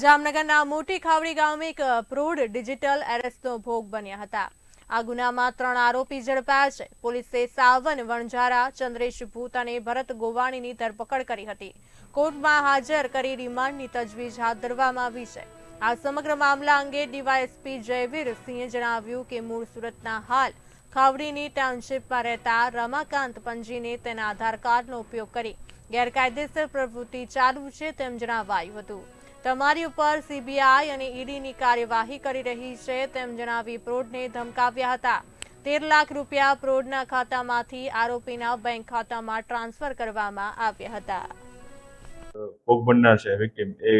જામનગરના મોટી ખાવડી ગામે એક પ્રૌઢ ડિજિટલ એરેસ્ટનો ભોગ બન્યા હતા. આ ગુનામાં ત્રણ આરોપી ઝડપાયા છે. પોલીસે સાવન, વણઝારા, ચંદ્રેશ ભૂત અને ભરત ગોવાણીની ધરપકડ કરી હતી. કોર્ટમાં હાજર કરી રિમાન્ડની તજવીજ હાથ ધરવામાં આવી છે. આ સમગ્ર મામલા અંગે ડીવાયએસપી જયવીર સિંહે જણાવ્યું કે મૂળ સુરતના હાલ ખાવડીની ટાઉનશીપમાં રહેતા રમાકાંત પંજીને તેના આધાર કાર્ડનો ઉપયોગ કરી ગેરકાયદેસર પ્રવૃત્તિ ચાલુ છે તેમ જણાવાયું હતું. તમારી ઉપર સીબીઆઈ અને ઈડીની કાર્યવાહી કરી રહી છે તેમ જણાવી પ્રોડને ધમકાવ્યા હતા. તેર લાખ રૂપિયા પ્રોડના ખાતામાંથી આરોપીના બેંક ખાતામાં ટ્રાન્સફર કરવામાં આવ્યા હતા. ભોગ છે એ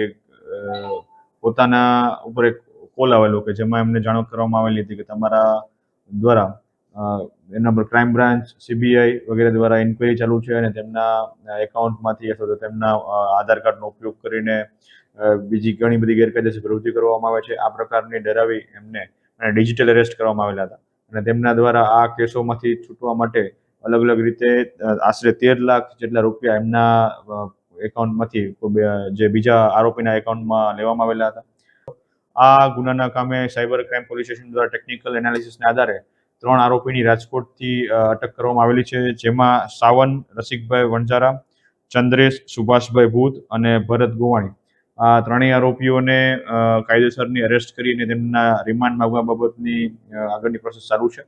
પોતાના ઉપર એક કોલ આવેલો કે જેમાં એમને જાણ કરવામાં આવેલી હતી કે તમારા દ્વારા એના પર ક્રાઇમ બ્રાન્ચ સીબીઆઈ વગેરે દ્વારા ઇન્ક્વાયરી ચાલુ છે અને તેમના એકાઉન્ટમાંથી અથવા તો તેમના આધાર કાર્ડનો ઉપયોગ કરીને બીજી ઘણી બધી ગેરકાયદેસર પ્રવૃત્તિ કરવામાં આવે છે. આ પ્રકારની ડરાવી એમને, અને ડિજિટલ એરેસ્ટ કરવામાં આવેલા હતા. અને તેમના દ્વારા આ કેસોમાંથી છૂટવા માટે અલગ અલગ રીતે આશરે તેર લાખ જેટલા રૂપિયા એમના એકાઉન્ટમાંથી જે બીજા આરોપીના એકાઉન્ટમાં લેવામાં આવેલા હતા. આ ગુનાના કામે સાયબર ક્રાઇમ પોલીસ સ્ટેશન દ્વારા ટેકનિકલ એનાલિસિસના આધારે ત્રણ આરોપીની રાજકોટથી અટક કરવામાં આવેલી છે, જેમાં સાવન, રસિકભાઈ વણઝારા, ચંદ્રેશ, સુભાષભાઈ ભૂત અને ભરત ગોવાણી. આ ત્રણેય આરોપીઓને કાયદેસરની અરેસ્ટ કરીને તેમના રિમાન્ડ માંગવા બાબતની આગળની પ્રોસેસ ચાલુ છે.